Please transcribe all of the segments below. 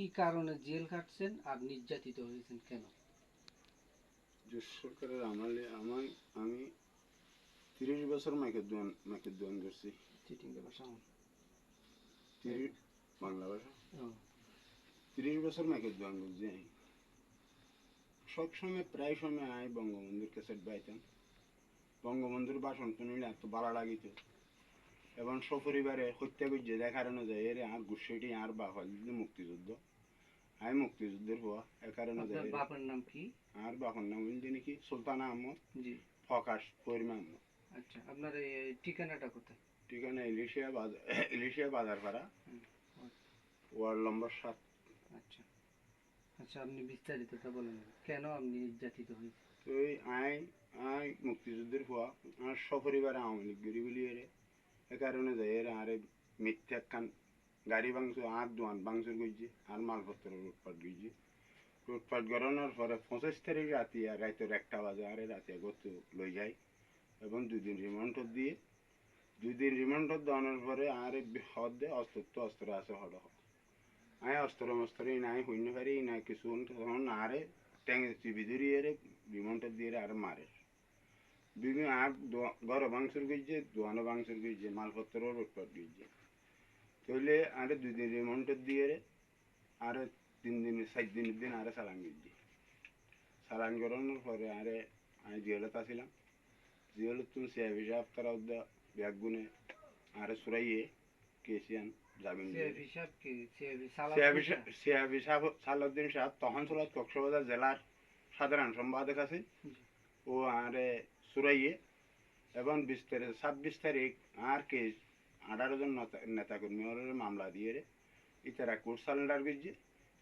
কি কারণে জেল খাটছেন আর নির্যাতিত হয়েছেন কেন? সরকারের আমলে আমার আমি তিরিশ বছর মাইকে দোয়ান মাইকে দোয়ান করছি তিরিশ বাংলা ভাষা? তিরিশ বছর মাইকে দোয়ান করছি আমি। সবসময় প্রায় সময় আই বঙ্গবন্ধুর ক্যাসেট পাইতাম বঙ্গবন্ধুর ভাষণ শুনিলে এত ভালো লাগিত। এবং সপরিবারে হত্যা করছে দেখার যায় এর আর গুসেটি আর বা হল মুক্তিযুদ্ধ। আই মুক্তিযুদ্ধের হওয়া এ কারণে বাপের নাম কি? আর বাপন নাম হইল নাকি সুলতানা আহমদ জি। ফকাশ পরিমা আহমদ আচ্ছা আপনার এই ঠিকানাটা কোথায়? ঠিকানা ইলিশিয়া বাজার ইলিশিয়া বাজার পাড়া ওয়ার্ড নম্বর সাত। আচ্ছা। আচ্ছা আপনি বিস্তারিতটা বলেন। কেন আপনি নির্যাতিত হয়েছেন? তো এই আই আই মুক্তিযুদ্ধের হওয়া আর সপরিবারে আওয়ামী লীগ গড়ি বলি এরে। এ কারণে যায় এর আরে মিথ্যা গাড়ি ভাঙচুর আর দোয়ান ভাঙচুর করছে আর মালপত্র লুটপাট করছে লুটপাট করানোর পরে পঁচিশ তারিখ রাতে আর রাতের একটা বাজে, আরে রাতে গত লই যায় এবং দুই দিন রিমান্ডর দিয়ে দুই দিন রিমান্ডর দেওয়ানোর পরে আর হদ অস্ত্র তো অস্ত্র আছে হড আয় অস্ত্র মস্ত্র নাই শূন্য পারি নাই, কিছু তখন আরে ট্যাং চিবি ধরিয়ে রে বিমানটা দিয়ে আর মারে। বিভিন্ন আর ঘর ভাঙচুর করছে দোয়ানো ভাঙচুর করছে মালপত্র লুটপাট করছে তাহলে আরে দুই দিন রিমান্ডটা দিয়ে রে আর তিন দিন সাত দিনের দিন আরে চালান করছে চালান করানোর পরে আরে আমি জিহলত আসিলাম। জিহলত তুমি সিয়া হিসাব তারা ব্যাগ গুনে আরে সুরাইয়ে কেসিয়ান জামিন সিয়াবি সা- সাহেব সালাউদ্দিন সাহেব তখন ছিল কক্সবাজার জেলার সাধারণ সম্পাদক আছে। ও আরে সুরাইয়ে এবং বিশ তারিখ ছাব্বিশ তারিখ আর কে আঠারো জন নেতা- নেতাকর্মী ওর মামলা দিয়ে রে। ইতারা কোর্ট সালেন্ডার করছে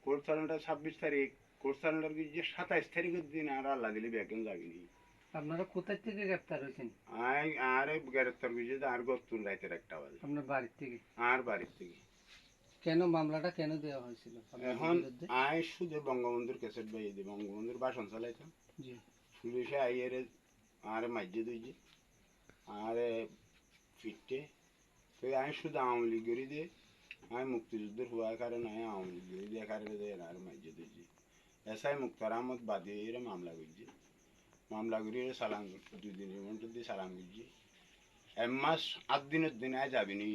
কোর্ট সালেন্ডার ছাব্বিশ তারিখ কোর্ট সালেন্ডার করছে সাতাইশ তারিখের দিন আর আল্লাহ দিলে ব্যাগন যাবিনি আপনারা কোথায় থেকে গ্রেপ্তার হয়েছেন? আরে গ্রেপ্তার করছে আর গতুন রাইতের একটা বাজে আপনার বাড়ির থেকে? আর বাড়ির থেকে। কেন মামলাটা কেন দেওয়া হয়েছিল এখন? আই শুধু বঙ্গবন্ধুর ক্যাসেট বাইয়ে দিই বঙ্গবন্ধুর বাসন চালাইতাম। জি। পুলিশে আইয়ের আর মাইজে দিয়েছে আর ফিটে তো আমি শুধু আওয়ামী লীগ করি দিয়ে আমি মুক্তিযুদ্ধের হওয়ার কারণে আমি আওয়ামী লীগ করি দিয়ে কারণে আর মাইজে দিয়েছি বাদে মামলা করছি মামলা করি দুই দিন রিমান্ড দিয়ে সালাম এক মাস আট দিনের দিন আয় যাবিনি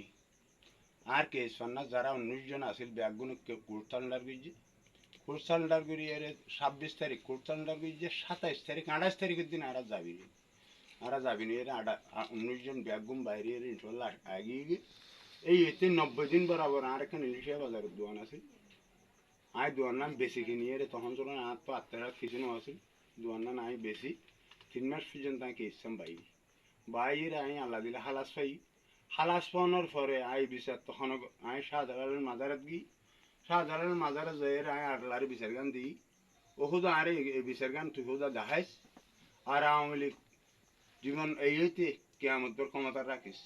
আর কে সন্না যারা উনিশ জন আছিল ব্যাগগুলো কোর্ট সারেন্ডার করছি কোর্ট সারেন্ডার করি এর ছাব্বিশ তারিখ কোর্ট সারেন্ডার করছি সাতাইশ তারিখ আঠাশ তারিখের দিন আর যাবিনি আর যাবিনি এর আডা উনিশ জন ব্যাগগুম বাইরে এর ইনশাল্লাহ আগিয়ে গিয়ে এই এতে নব্বই দিন বরাবর আর এখানে ইলিশিয়া বাজারের দোকান আছে আয় দোয়ার নাম বেশি কিনি এর তখন চলো আর তো আত্মারা না আছে দোয়ার নাম আমি বেশি তিন মাস পর্যন্ত আমি ইচ্ছাম বাই বাইরে আমি আল্লাহ দিলে হালাস পাই হালাস পাওয়ানোর পরে আই বিচার তখন আই শাহজালালের মাজারাত গি শাহজালালের মাজারে যাই আই আল্লাহর বিচার গান দিই ওহুদা আরে বিচার গান তুই হুদা দেখাইস আর আওয়ামী লীগ জীবন এই হইতে কেয়ামতর ক্ষমতা রাখিস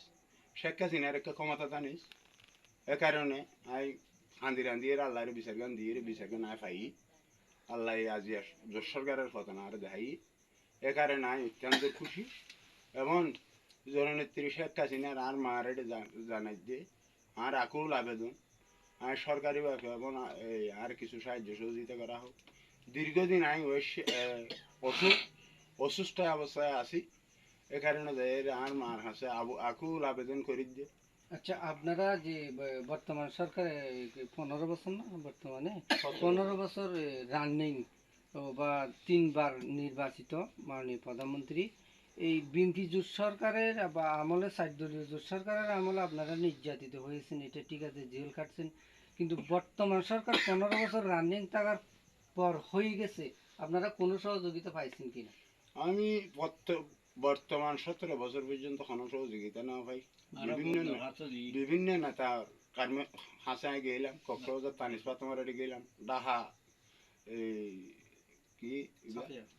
শেখ হাসিনার একটা ক্ষমতা জানিস এ কারণে আই আন্দি রান্দি এর আল্লাহর বিচার গান দিয়ে বিচার গান আয় পাই আল্লাহ আজি জোর সরকারের কথা না আর দেখাই এ কারণে আই অত্যন্ত খুশি এবং জননেত্রী শেখ হাসিনার আর মারে জানাই দিয়ে আর আকুল আবেদন আর সরকারিভাবে এবং আর কিছু সাহায্য সহযোগিতা করা হোক দীর্ঘদিন আমি ওই অসুস্থ অবস্থায় আছি এ কারণে যে এর আর মার হাসে। আবু আকুল আবেদন করি দিয়ে আচ্ছা আপনারা যে বর্তমান সরকারে পনেরো বছর না বর্তমানে? পনেরো বছর রানিং বা তিনবার নির্বাচিত মাননীয় প্রধানমন্ত্রী। এই বিএনপি জোট সরকারের বা আমলে সাত দলীয় জোট সরকারের আমলে আপনারা নির্যাতিত হয়েছেন এটা ঠিক আছে জেল কাটছেন কিন্তু বর্তমান সরকার পনেরো বছর রানিং থাকার পর হয়ে গেছে আপনারা কোনো সহযোগিতা পাইছেন কিনা? আমি বর্তমান সতেরো বছর পর্যন্ত কোনো সহযোগিতা না ভাই বিভিন্ন বিভিন্ন নেতা কার্মে হাসায় গেলাম কক্সবাজার তানিস পাতমারে গেলাম ডাহা এই কি?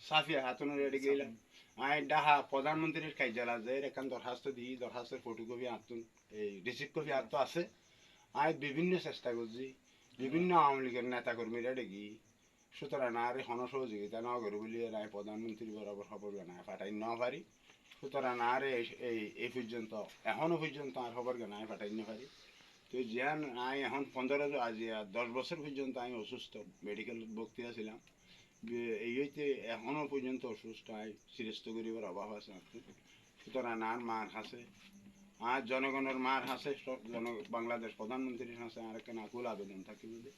সাফিয়া। হাতুনের এড়ে গেলাম। আই ডাহা প্রধানমন্ত্রীর কার্যালয় যায় এখান দরখাস্ত দিই দরখাস্তের ফটোকপি আনতুন এই রিসিপ্ট কপি তো আছে। আই বিভিন্ন চেষ্টা করছি বিভিন্ন আওয়ামী লীগের নেতা কর্মীরা ডেকি সুতরাং আর হন সহযোগিতা না করে বলি আর আমি প্রধানমন্ত্রী বরাবর খবর না পাঠাই না পারি। সুতরাং আর এই এই পর্যন্ত এখনও পর্যন্ত আর খবর না পাঠাই না পারি। তো যেন আমি এখন পনেরো, আজ দশ বছর পর্যন্ত আমি অসুস্থ মেডিকেল ভর্তি আছিলাম। এই হইতে এখনও পর্যন্ত অসুস্থ আমি চিকিৎস করিবার অভাব আছে। সুতরাং আর মার হাসে, আর জনগণের মার হাসে জন, বাংলাদেশ প্রধানমন্ত্রীর হাসে আর কেন আকুল আবেদন থাকি বলে।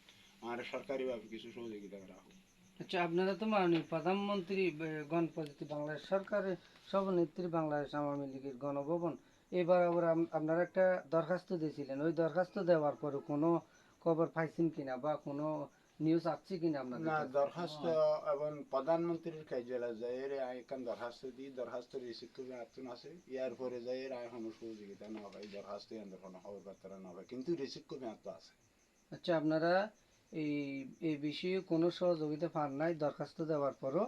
আর সরকারিভাবে কিছু সহযোগিতা করা হোক। আচ্ছা আপনারা তো মাননীয় প্রধানমন্ত্রী গণপ্রজাতি বাংলাদেশ সরকারের সভানেত্রী বাংলাদেশ আওয়ামী লীগের গণভবন। এবার আবার আপনারা একটা দরখাস্ত দিয়েছিলেন। ওই দরখাস্ত দেওয়ার পরে কোনো খবর পাইছেন কিনা বা কোনো নিউজ আসছে কিনা আপনাদের না দরখাস্ত এবং প্রধানমন্ত্রীর কার্যালয় যায় এর এখন দরখাস্ত দিই। দরখাস্ত রিসিভ করে আতুন আছে। ইয়ার পরে যায় এর এখন সহযোগিতা না হয়। দরখাস্ত কোনো খবর বার্তা না হয়। কিন্তু রিসিভ করে আতো আছে। আচ্ছা আপনারা এই এই বিষয়ে কোনো সহযোগিতা পান নাই, দরখাস্ত দেওয়ার পরও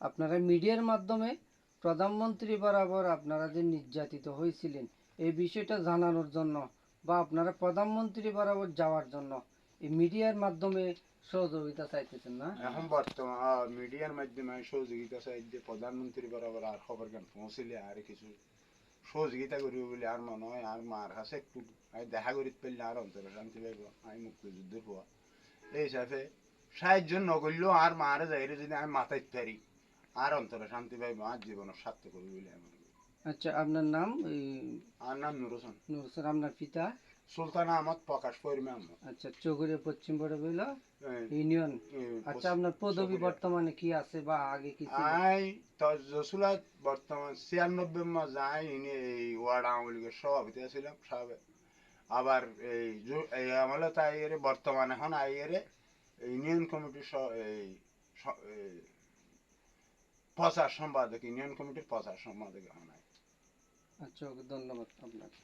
আপনারা মিডিয়ার মাধ্যমে প্রধানমন্ত্রী বরাবর আপনারা যে নির্যাতিত হয়েছিলেন, এই বিষয়টা জানানোর জন্য বা আপনারা প্রধানমন্ত্রী বরাবর যাওয়ার জন্য এই মিডিয়ার মাধ্যমে সহযোগিতা চাইতেছেন না? এখন বর্তমান মিডিয়ার মাধ্যমে সহযোগিতা চাই যে প্রধানমন্ত্রী বরাবর আর খবর গান পৌঁছিলে? আর কিছু সহযোগিতা করিব বলে আর মনে হয়, আর মার কাছে একটু দেখা করি পেলে আর অন্তরে শান্তি পাইব আমি মুক্তিযুদ্ধের হওয়া এই হিসাবে সাহায্য নকরলেও আর মারে যাইরে যদি আমি মাথায় পারি আর অন্তরে শান্তি পাইব আর জীবনের স্বার্থ করি বলে আমি আচ্ছা আপনার নাম? আর নাম নুর হোসেন। নূর হোসেন, আপনার পিতা? সুলতান আহমদ প্রকাশ আহমদ। আচ্ছা চৌগুড়িয়া পশ্চিম বড় বইল? ইউনিয়ন? আচ্ছা আপনার পদবি বর্তমানে কি আছে বা আগে কি ছিল? আই তো বর্তমান ছিয়ানব্বই মাস যাই ইনি এই ওয়ার্ড আওয়ামী লীগের সভাপতি ছিলাম সাবে আবার এই আমলে তো এর বর্তমান এখন আই এর ইউনিয়ন কমিটির এই প্রচার সম্পাদক, ইউনিয়ন কমিটির প্রচার সম্পাদক এখন আচ্ছা ধন্যবাদ আপনাকে।